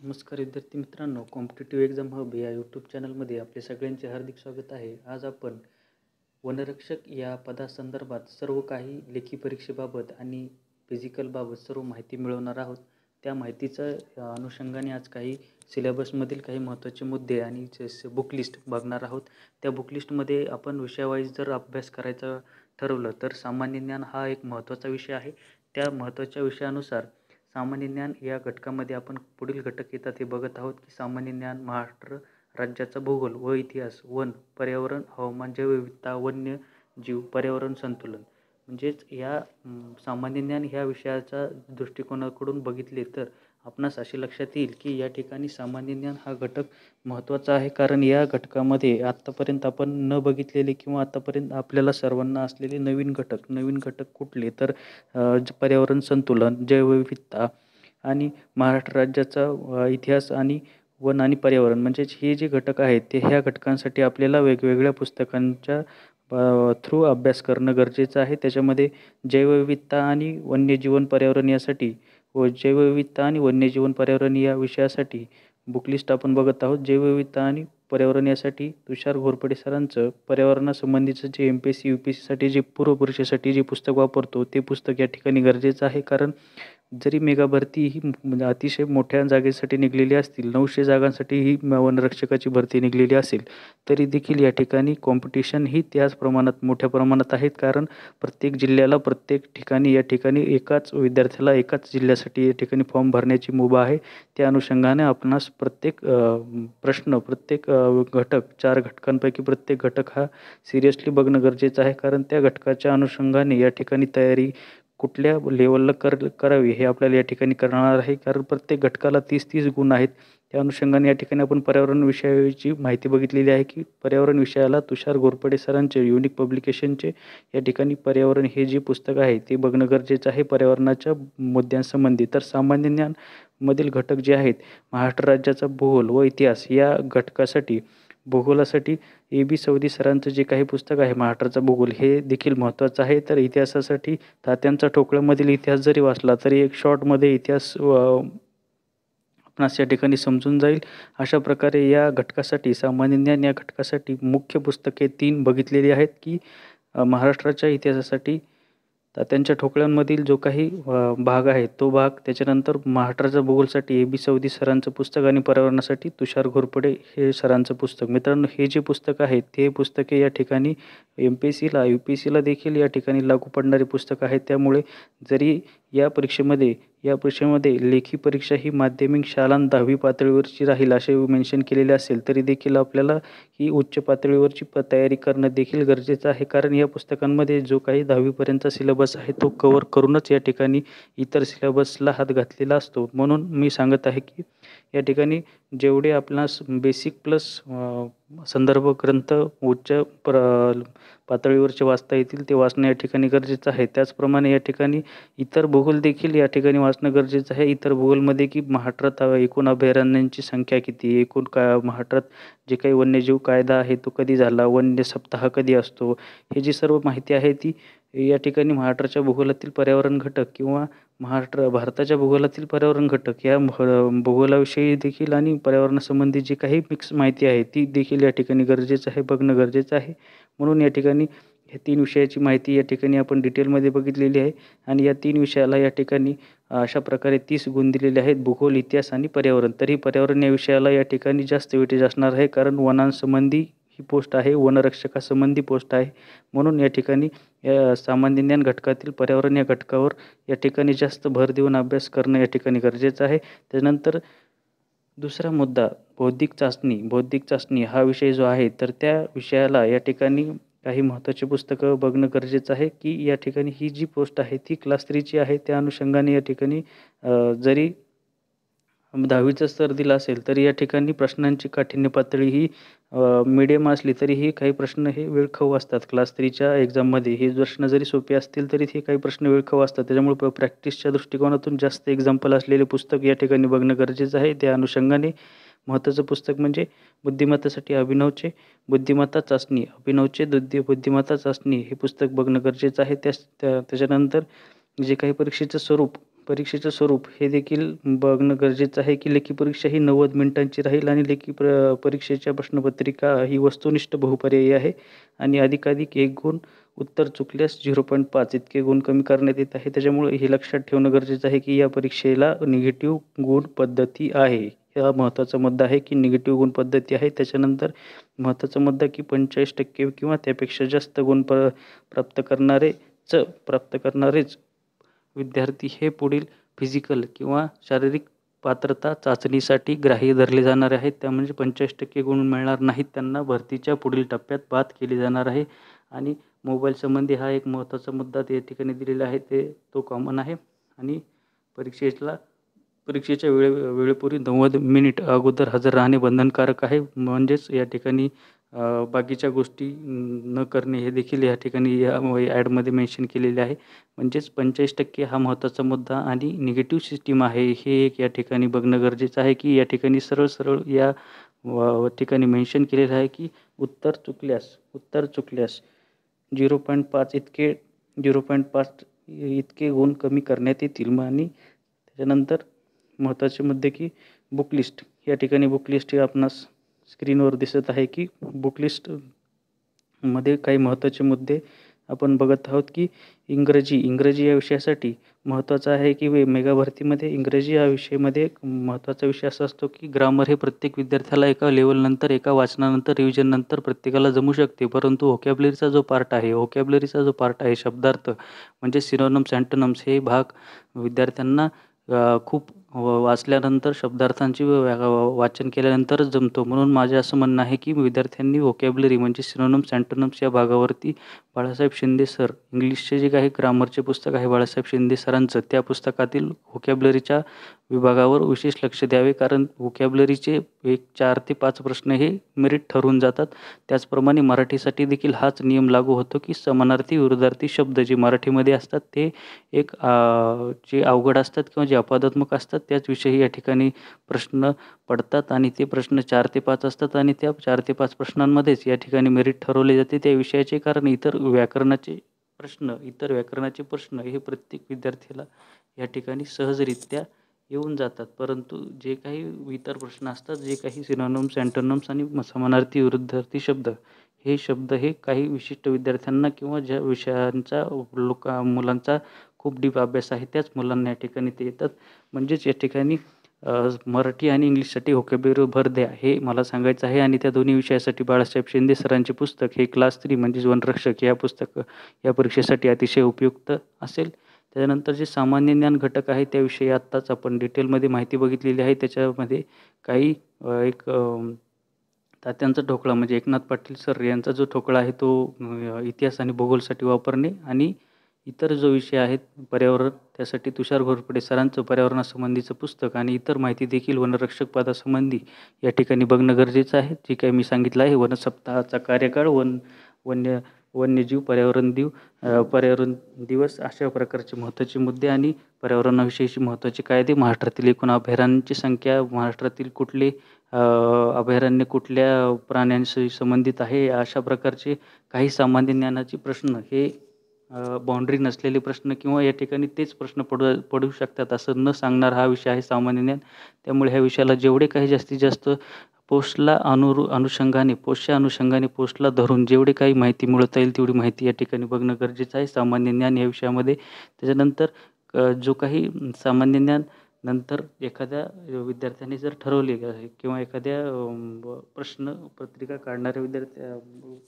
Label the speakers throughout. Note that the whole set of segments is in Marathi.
Speaker 1: नमस्कार विद्यार्थी मित्रांनो कॉम्पिटेटिव्ह एक्झाम हब या यूट्यूब चॅनलमध्ये आपले सगळ्यांचे हार्दिक स्वागत आहे. आज आपण वनरक्षक या पदासंदर्भात सर्व काही लेखी परीक्षेबाबत आणि फिजिकलबाबत सर्व माहिती मिळवणार आहोत. त्या माहितीचं अनुषंगाने आज काही सिलेबसमधील काही महत्त्वाचे मुद्दे आणि बुक लिस्ट बघणार आहोत. त्या बुक लिस्टमध्ये आपण विषयावाईज जर अभ्यास करायचा ठरवलं तर सामान्य ज्ञान हा एक महत्त्वाचा विषय आहे. त्या महत्त्वाच्या विषयानुसार सामान्य ज्ञान या घटकामध्ये आपण पुढील घटक येतात हे बघत आहोत की सामान्य ज्ञान महाराष्ट्र राज्याचा भूगोल व इतिहास वन पर्यावरण हवामान जैवविविधता वन्य जीव पर्यावरण संतुलन. म्हणजेच या सामान्य ज्ञान ह्या विषयाच्या दृष्टिकोनाकडून बघितले तर आपणास असे लक्षात येईल की या ठिकाणी सामान्य ज्ञान हा घटक महत्त्वाचा आहे. कारण या घटकामध्ये आत्तापर्यंत आपण न बघितलेले किंवा आत्तापर्यंत आपल्याला सर्वांना असलेले नवीन घटक नवीन घटक कुठले? तर पर्यावरण संतुलन जैवविविधता आणि महाराष्ट्र राज्याचा इतिहास आणि वन आणि पर्यावरण. म्हणजेच हे जे घटक आहेत ते ह्या घटकांसाठी आपल्याला वेगवेगळ्या पुस्तकांच्या थ्रू अभ्यास करणं गरजेचं आहे. त्याच्यामध्ये जैवविविधता आणि वन्यजीवन पर्यावरण यासाठी व जैवविविधता आणि वन्यजीवन पर्यावरण या विषयासाठी बुकलिस्ट आपण बघत आहोत. जैवविविधता आणि पर्यावरण यासाठी तुषार घोरपडे सरांचं पर्यावरणासंबंधीचं जे M P S C U P S सीसाठी जे पूर्वपरीक्षेसाठी जे पुस्तक वापरतो ते पुस्तक या ठिकाणी गरजेचं आहे. कारण जरी मेगा भरती ही म्हणजे अतिशय मोठ्या जागेसाठी निघलेली असतील नऊशे जागांसाठी ही वनरक्षकाची भरती निघलेली असेल तरी देखील या ठिकाणी कॉम्पिटिशन ही त्याच प्रमाणात मोठ्या प्रमाणात आहेत. कारण प्रत्येक जिल्ह्याला प्रत्येक ठिकाणी या ठिकाणी एकाच विद्यार्थ्याला एकाच जिल्ह्यासाठी या ठिकाणी फॉर्म भरण्याची मुभा आहे. त्या अनुषंगाने आपणास प्रत्येक प्रश्न प्रत्येक घटक चार घटकांपैकी प्रत्येक घटक हा सिरियसली बघणं गरजेचं आहे. कारण त्या घटकाच्या अनुषंगाने या ठिकाणी तयारी कुठल्या लेवलला कर करावी हे आपल्याला या ठिकाणी करणार आहे. कारण प्रत्येक घटकाला तीस तीस गुण आहेत. त्या अनुषंगाने या ठिकाणी आपण पर्यावरण विषयाची माहिती बघितलेली आहे की पर्यावरण विषयाला तुषार घोरपडे सरांचे युनिक पब्लिकेशनचे या ठिकाणी पर्यावरण हे जे पुस्तक आहे ते बघणं गरजेचं आहे. पर्यावरणाच्या मुद्द्यांसंबंधी. तर सामान्य ज्ञान मधील घटक जे आहेत महाराष्ट्र राज्याचा भूगोल व इतिहास या घटकासाठी भूगोलासाठी ए बी सौदी सरांचं जे काही पुस्तक आहे महाराष्ट्राचा भूगोल हे देखील महत्त्वाचं आहे. तर इतिहासासाठी तात्यांचा ठोकळ्यामधील इतिहास जरी वाचला तरी एक शॉर्टमध्ये इतिहास आपणास या ठिकाणी समजून जाईल. अशा प्रकारे या घटकासाठी सामान्य ज्ञान या घटकासाठी मुख्य पुस्तके तीन बघितलेली आहेत की महाराष्ट्राच्या इतिहासासाठी. त्यांच्या ठोकळ्यांमधील जो काही भाग आहे तो भाग त्याच्यानंतर महाराष्ट्राच्या भूगोलसाठी ए बी सौदी सरांचं पुस्तक आणि पर्यावरणासाठी तुषार घोरपडे हे सरांचं पुस्तक. मित्रांनो हे जे पुस्तक आहे ते पुस्तके या ठिकाणी एम पी एस सीला यू पी एस सीला देखील या ठिकाणी लागू पडणारी पुस्तक आहेत त्यामुळे जरी या परीक्षेमध्ये या परीक्षेमध्ये लेखी परीक्षा ही माध्यमिक शाळा दहावी पातळीवरची राहील असे मेन्शन केलेले असेल तरी देखील आपल्याला ही उच्च पातळीवरची प तयारी करणं देखील गरजेचं आहे. कारण या पुस्तकांमध्ये जो काही दहावीपर्यंतचा सिलेबस आहे तो कवर करूनच या ठिकाणी इतर सिलेबसला हात घातलेला असतो. म्हणून मी सांगत आहे की या ठिकाणी जेवढे आपणास बेसिक प्लस संदर्भ ग्रंथ उच्च प्र पातळीवरचे वाचता येतील ते वाचणं या ठिकाणी गरजेचं आहे. त्याचप्रमाणे या ठिकाणी इतर भूगोल देखील या ठिकाणी वाचणं गरजेचं आहे. इतर भूगोलमध्ये की महाराष्ट्रात एकूण अभयारण्यांची संख्या किती? एकूण का महाराष्ट्रात जे काही वन्यजीव कायदा आहे तो कधी झाला? वन्य सप्ताह कधी असतो? हे जी सर्व माहिती आहे ती या ठिकाणी महाराष्ट्राच्या भूगोलातील पर्यावरण घटक किंवा महाराष्ट्र भारताच्या भूगोलातील पर्यावरण घटक या भूगोलाविषयी देखील आणि पर्यावरणासंबंधी जी काही मिक्स माहिती आहे ती देखील या ठिकाणी गरजेचं आहे बघणं गरजेचं आहे. म्हणून या ठिकाणी ह्या तीन विषयाची माहिती या ठिकाणी आपण डिटेलमध्ये बघितलेली आहे आणि या तीन विषयाला या ठिकाणी अशा प्रकारे तीस गुण दिलेले आहेत भूगोल इतिहास आणि पर्यावरण. तरी पर्यावरण या विषयाला या ठिकाणी जास्त वेटेज असणार आहे कारण वनांसंबंधी ही पोस्ट आहे वनरक्षकासंबंधी पोस्ट आहे. म्हणून या ठिकाणी या सामान्य ज्ञान घटकातील पर्यावरण या घटकावर या ठिकाणी जास्त भर देऊन अभ्यास करणं या ठिकाणी गरजेचं आहे. त्यानंतर दुसरा मुद्दा बौद्धिक चाचणी. बौद्धिक चाचणी हा विषय जो आहे तर त्या विषयाला या ठिकाणी काही महत्त्वाची पुस्तकं बघणं गरजेचं आहे की या ठिकाणी ही जी पोस्ट आहे ती क्लास थ्रीची आहे. त्या अनुषंगाने या ठिकाणी जरी दहावीचा स्तर दिला असेल तर या ठिकाणी प्रश्नांची काठिण्य पातळी ही मिडियम असली तरीही काही प्रश्न हे वेळखाऊ असतात. क्लास थ्रीच्या एक्झाममध्ये हे प्रश्न जरी सोपे असतील तरी हे काही प्रश्न वेळखाऊ असतात. त्याच्यामुळे प्रॅक्टिसच्या दृष्टिकोनातून जास्त एक्झाम्पल असलेले पुस्तक या ठिकाणी बघणं गरजेचं आहे. त्या अनुषंगाने महत्त्वाचं पुस्तक म्हणजे बुद्धिमत्तेसाठी अभिनवचे बुद्धिमत्ता चाचणी अभिनवचे बुद्धी बुद्धिमत्ता चाचणी हे पुस्तक बघणं गरजेचं आहे. त्याच त्या त्याच्यानंतर जे काही परीक्षेचं स्वरूप परीक्षेचं स्वरूप हे देखील बघणं गरजेचं आहे की लेखी परीक्षा ही नव्वद मिनिटांची राहील आणि लेखी प्र परीक्षेच्या प्रश्नपत्रिका ही वस्तुनिष्ठ बहुपर्यायी आहे. आणि अधिकाधिक एक गुण उत्तर चुकल्यास झिरो पॉईंट पाच इतके गुण कमी करण्यात येत आहे. त्याच्यामुळे हे लक्षात ठेवणं गरजेचं आहे की या परीक्षेला निगेटिव्ह गुण पद्धती आहे. हा महत्त्वाचा मुद्दा आहे की निगेटिव्ह गुण पद्धती आहे. त्याच्यानंतर महत्त्वाचा मुद्दा की पंचेचाळीस टक्के किंवा त्यापेक्षा जास्त गुण प प्राप्त करणारेच प्राप्त करणारेच विद्यार्थी हे पुढील फिजिकल किंवा शारीरिक पात्रता चाचणीसाठी ग्राह्य धरले जाणार आहेत त्या म्हणजे पंचेचाळीस टक्के गुण मिळणार नाहीत. त्यांना भरतीच्या पुढील टप्प्यात बाद केली जाणार आहे. आणि मोबाईल संबंधी हा एक महत्त्वाचा मुद्दा त्या ठिकाणी दिलेला आहे. ते तो कॉमन आहे. आणि परीक्षेला परीक्षेच्या वेळे वेळेपूर्वी नव्वद मिनिट अगोदर हजर राहणे बंधनकारक आहे. म्हणजेच या ठिकाणी बाकीच्या गोष्टी न करणे हे देखील या ठिकाणी या ॲडमध्ये मेन्शन केलेले आहे. म्हणजेच पंचेचाळीस टक्के हा महत्त्वाचा मुद्दा आणि निगेटिव्ह सिस्टीम आहे हे एक या ठिकाणी बघणं गरजेचं आहे की या ठिकाणी सरळ सरळ या ठिकाणी मेन्शन केलेलं आहे की उत्तर चुकल्यास उत्तर चुकल्यास झिरो पॉईंट पाच इतके झिरो पॉईंट पाच इतके गुण कमी करण्यात येतील. मग आणि त्याच्यानंतर महत्त्वाचे मुद्दे की बुक लिस्ट. या ठिकाणी बुक लिस्ट हे आपणास स्क्रीनवर दिसत आहे की बुकलिस्टमध्ये काही महत्त्वाचे मुद्दे आपण बघत आहोत की इंग्रजी इंग्रजी या विषयासाठी महत्त्वाचं आहे की वे मेगा भरतीमध्ये इंग्रजी या विषयामध्ये महत्त्वाचा विषय असा असतो की ग्रामर हे प्रत्येक विद्यार्थ्याला एका लेवलनंतर एका वाचनानंतर रिव्हिजननंतर प्रत्येकाला जमू शकते. परंतु व्होकॅबलरीचा जो पार्ट आहे व्होकॅबलरीचा जो पार्ट आहे शब्दार्थ म्हणजे सिनोनम्स अँटोनम्स हे भाग विद्यार्थ्यांना खूप वाचल्यानंतर शब्दार्थांची वाचन केल्यानंतरच जमतो. म्हणून माझे असं म्हणणं आहे की विद्यार्थ्यांनी व्होकॅबलरी म्हणजे सिनोनम्स अँटोनम्स या भागावरती बाळासाहेब शिंदे सर इंग्लिशचे जे काही ग्रामरचे पुस्तक आहे बाळासाहेब शिंदे सरांचं त्या पुस्तकातील व्होकॅबलरीच्या विभागावर विशेष लक्ष द्यावे. कारण व्होकॅबलरीचे एक चार ते पाच प्रश्न हे मेरिट ठरवून जातात. त्याचप्रमाणे मराठीसाठी देखील हाच नियम लागू होतो की समानार्थी विरुद्धार्थी शब्द जे मराठीमध्ये असतात ते एक जे अवघड असतात किंवा जे अपवादात्मक असतात त्याचविषयी या ठिकाणी प्रश्न पडतात आणि ते प्रश्न चार ते पाच असतात आणि त्या चार ते पाच प्रश्नांमध्येच या ठिकाणी मेरिट ठरवले जाते. त्या विषयाचे कारण इतर व्याकरणाचे प्रश्न इतर व्याकरणाचे प्रश्न हे प्रत्येक विद्यार्थ्याला या ठिकाणी सहजरित्या येऊन जातात. परंतु जे काही इतर प्रश्न असतात जे काही सिनोनम्स अँटोनम्स आणि समानार्थी विरुद्धार्थी शब्द हे शब्द हे काही विशिष्ट विद्यार्थ्यांना किंवा ज्या विषयांचा लोका मुलांचा खूप डीप अभ्यास आहे. त्याच मुलांना या ठिकाणी ते येतात. म्हणजेच या ठिकाणी मराठी आणि इंग्लिशसाठी होकेबेरू भर द्या हे मला सांगायचं आहे. आणि त्या दोन्ही विषयासाठी बाळासाहेब शिंदे सरांचे पुस्तक हे क्लास थ्री म्हणजेच वनरक्षक या पुस्तक या परीक्षेसाठी अतिशय उपयुक्त असेल. त्याच्यानंतर जे सामान्य ज्ञान घटक आहे त्याविषयी आत्ताच आपण डिटेलमध्ये माहिती बघितलेली आहे. त्याच्यामध्ये काही एक तात्यांचा ठोकळा म्हणजे एकनाथ पाटील सर यांचा जो ठोकळा आहे तो इतिहास आणि भूगोलसाठी वापरणे आणि इतर जो विषय आहेत पर्यावरण त्यासाठी तुषार घोरपडे सरांचं पर्यावरणासंबंधीचं पुस्तक आणि इतर माहिती देखील वनरक्षक पदासंबंधी या ठिकाणी बघणं गरजेचं आहे. जे काही मी सांगितलं आहे वनसप्ताहाचा कार्यकाळ वन वन्य वन्यजीव पर्यावरण दिव पर्यावरण दिवस अशा प्रकारचे महत्त्वाचे मुद्दे आणि पर्यावरणाविषयीची महत्त्वाचे कायदे महाराष्ट्रातील एकूण अभयारण्यांची संख्या महाराष्ट्रातील कुठले अभयारण्य कुठल्या प्राण्यांशी संबंधित आहे अशा प्रकारचे काही सामान्य ज्ञानाचे प्रश्न हे बाउंड्री नसलेले प्रश्न किंवा या ठिकाणी तेच प्रश्न पडू पडू शकतात असं न सांगणार हा विषय आहे सामान्य ज्ञान. त्यामुळे ह्या विषयाला जेवढे काही जास्तीत जास्त पोस्टला अनुरू अनुषंगाने पोस्टच्या अनुषंगाने पोस्टला धरून जेवढे काही माहिती मिळवता येईल तेवढी माहिती या ठिकाणी बघणं गरजेचं आहे. सामान्य ज्ञान या विषयामध्ये. त्याच्यानंतर जो काही सामान्य ज्ञान नंतर एखाद्या विद्यार्थ्याने जर ठरवले किंवा एखाद्या प्रश्न पत्रिका काढणाऱ्या विद्यार्थ्या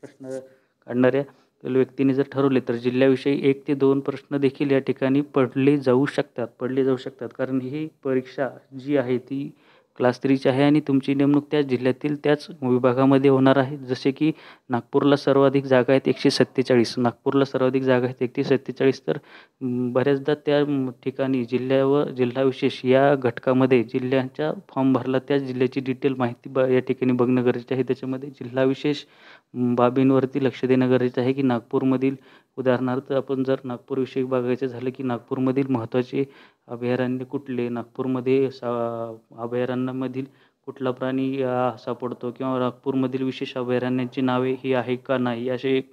Speaker 1: प्रश्न काढणाऱ्या व्यक्तीने जर ठरवले तर जिल्ह्याविषयी एक ते दोन प्रश्न देखील या ठिकाणी पडले जाऊ शकतात पडले जाऊ शकतात. कारण ही परीक्षा जी आहे ती क्लास थ्रीची आहे आणि तुमची नेमणूक त्याच जिल्ह्यातील त्याच विभागामध्ये होणार आहे. जसे की नागपूरला सर्वाधिक जागा आहेत एकशे सत्तेचाळीस. नागपूरला सर्वाधिक जागा आहेत एकशे सत्तेचाळीस. तर बऱ्याचदा त्या ठिकाणी जिल्ह्या व जिल्हा विशेष या घटकामध्ये जिल्ह्यांच्या फॉर्म भरला त्याच जिल्ह्याची डिटेल माहिती ब या ठिकाणी बघणं गरजेचं आहे. त्याच्यामध्ये जिल्हा विशेष बाबींवरती लक्ष देणं गरजेचं आहे की नागपूरमधील उदाहरणार्थ आपण जर नागपूरविषयी बघायचं झालं की नागपूरमधील महत्त्वाचे अभयारण्य कुठले? नागपूरमध्ये सा अभयारण्य अभयारण्यामधील कुठला प्राणी सापडतो किंवा नागपूरमधील विशेष अभयारण्याची नावे ही आहे का नाही? असे एक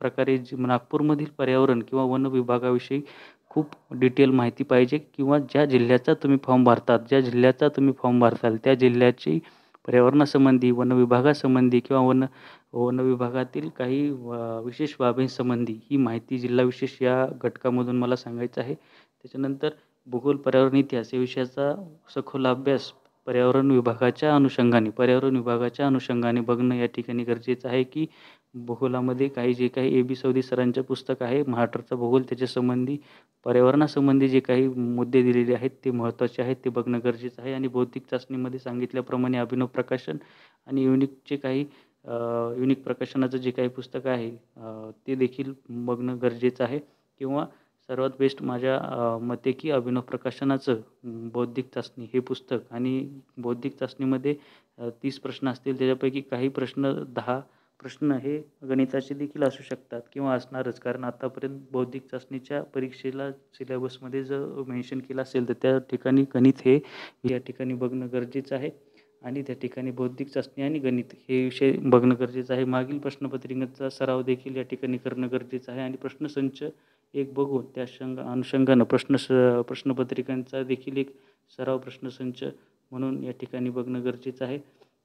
Speaker 1: प्रकारे नागपूरमधील पर्यावरण किंवा वन विभागाविषयी खूप डिटेल माहिती पाहिजे किंवा ज्या जिल्ह्याचा तुम्ही फॉर्म भरतात ज्या जिल्ह्याचा तुम्ही फॉर्म भरताल त्या जिल्ह्याची पर्यावरणासंबंधी वन विभागासंबंधी किंवा वन वन विभागातील काही विशेष बाबींसंबंधी ही माहिती जिल्हा विशेष या घटकामधून मला सांगायचं आहे. त्याच्यानंतर भूगोल पर्यावरण इतिहास या विषयाचा सखोल अभ्यास पर्यावरण विभागाच्या अनुषंगाने पर्यावरण विभागाच्या अनुषंगाने बघणं या ठिकाणी गरजेचं आहे की भूगोलामध्ये काही जे काही ए बी सौदी सरांचं पुस्तक आहे महाराष्ट्राचा भूगोल त्याच्यासंबंधी पर्यावरणासंबंधी जे काही मुद्दे दिलेले आहेत ते महत्त्वाचे आहेत ते बघणं गरजेचं आहे. आणि भौतिक चाचणीमध्ये सांगितल्याप्रमाणे अभिनव प्रकाशन आणि युनिकचे काही युनिक प्रकाशनाचं जे काही पुस्तक आहे ते देखील बघणं गरजेचं आहे. किंवा सर्वात बेस्ट माझ्या मते की अभिनव प्रकाशनाचं बौद्धिक चाचणी हे पुस्तक. आणि बौद्धिक चाचणीमध्ये तीस प्रश्न असतील त्याच्यापैकी काही प्रश्न दहा प्रश्न हे गणिताचे देखील असू शकतात किंवा असणारच. कारण आतापर्यंत बौद्धिक चाचणीच्या परीक्षेला सिलेबसमध्ये जर मेन्शन केलं असेल तर त्या ठिकाणी गणित हे या ठिकाणी बघणं गरजेचं आहे. आणि त्या ठिकाणी बौद्धिक चाचणी आणि गणित हे विषय बघणं गरजेचं आहे. मागील प्रश्नपत्रिकेचा सराव देखील या ठिकाणी करणं गरजेचं आहे. आणि प्रश्नसंच एक बघून त्या शंग अनुषंगानं प्रश्न स प्रश्नपत्रिकांचा देखील एक सराव प्रश्नसंच म्हणून या ठिकाणी बघणं गरजेचं आहे.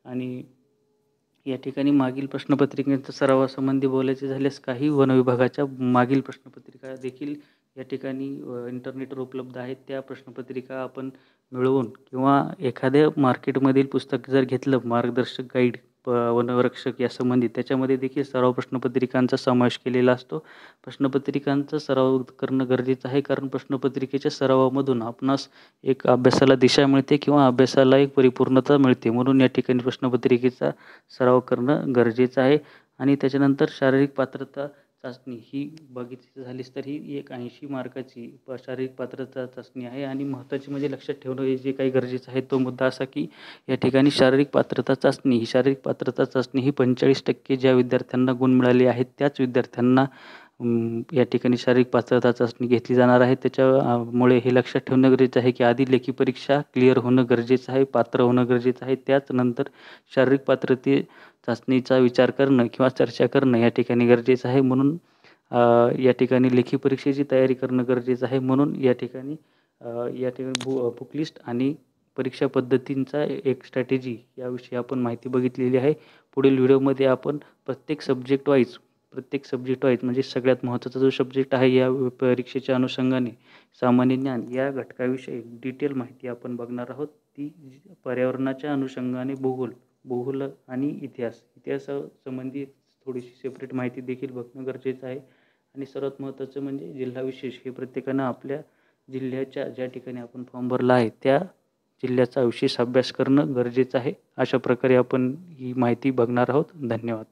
Speaker 1: आणि या ठिकाणी मागील प्रश्नपत्रिकेच्या सरावासंबंधी बोलायचे झाल्यास काही वनविभागाच्या मागील प्रश्नपत्रिका देखील या ठिकाणी इंटरनेटवर उपलब्ध आहेत. त्या प्रश्नपत्रिका आपण मिळवून किंवा एखाद्या मार्केटमधील पुस्तक जर घेतलं मार्गदर्शक गाईड प वनरक्षक यासंबंधी त्याच्यामध्ये देखील सराव प्रश्नपत्रिकांचा समावेश केलेला असतो. प्रश्नपत्रिकांचा सराव करणं गरजेचं आहे. कारण प्रश्नपत्रिकेच्या सरावामधून आपणास एक अभ्यासाला दिशा मिळते किंवा अभ्यासाला एक परिपूर्णता मिळते. म्हणून या ठिकाणी प्रश्नपत्रिकेचा सराव करणं गरजेचं आहे. आणि त्याच्यानंतर शारीरिक पात्रता चाचणी ही बघितली झालीच तर ही एक ऐंशी मार्काची प शारीरिक पात्रता चाचणी आहे. आणि महत्त्वाची म्हणजे लक्षात ठेवणं हे जे काही गरजेचं आहे तो मुद्दा असा की या ठिकाणी शारीरिक पात्रता चाचणी ही शारीरिक पात्रता चाचणी ही पंचेचाळीस टक्के ज्या विद्यार्थ्यांना गुण मिळाले आहेत त्याच विद्यार्थ्यांना या ठिकाणी शारीरिक पात्रता चाचणी घेतली जाणार आहे. त्याच्यामुळे हे लक्षात ठेवणं गरजेचं आहे की आधी लेखी परीक्षा क्लिअर होणं गरजेचं आहे पात्र होणं गरजेचं आहे. त्याच नंतर शारीरिक पात्रते चाचणीचा विचार करणं किंवा चर्चा करणं या ठिकाणी गरजेचं आहे म्हणून या ठिकाणी लेखी परीक्षेची तयारी करणं गरजेचं आहे म्हणून या ठिकाणी या ठिकाणी बु बुक लिस्ट आणि परीक्षा पद्धतींचा एक स्ट्रॅटेजी याविषयी आपण माहिती बघितलेली आहे. पुढील व्हिडिओमध्ये आपण प्रत्येक सब्जेक्ट वाईज प्रत्येक सब्जेक्ट वाईज म्हणजे सगळ्यात महत्त्वाचा जो सब्जेक्ट आहे या परीक्षेच्या अनुषंगाने सामान्य ज्ञान या घटकाविषयी डिटेल माहिती आपण बघणार आहोत. ती पर्यावरणाच्या अनुषंगाने भूगोल भूगोल आणि इतिहास. इतिहासासंबंधी थोडीशी सेपरेट माहिती देखील बघणं गरजेचं आहे. आणि सर्वात महत्त्वाचं म्हणजे जिल्हा विशेष हे प्रत्येकानं आपल्या जिल्ह्याच्या ज्या ठिकाणी आपण फॉर्म भरला आहे त्या जिल्ह्याचा विशेष अभ्यास करणं गरजेचं आहे. अशा प्रकारे आपण ही माहिती बघणार आहोत. धन्यवाद.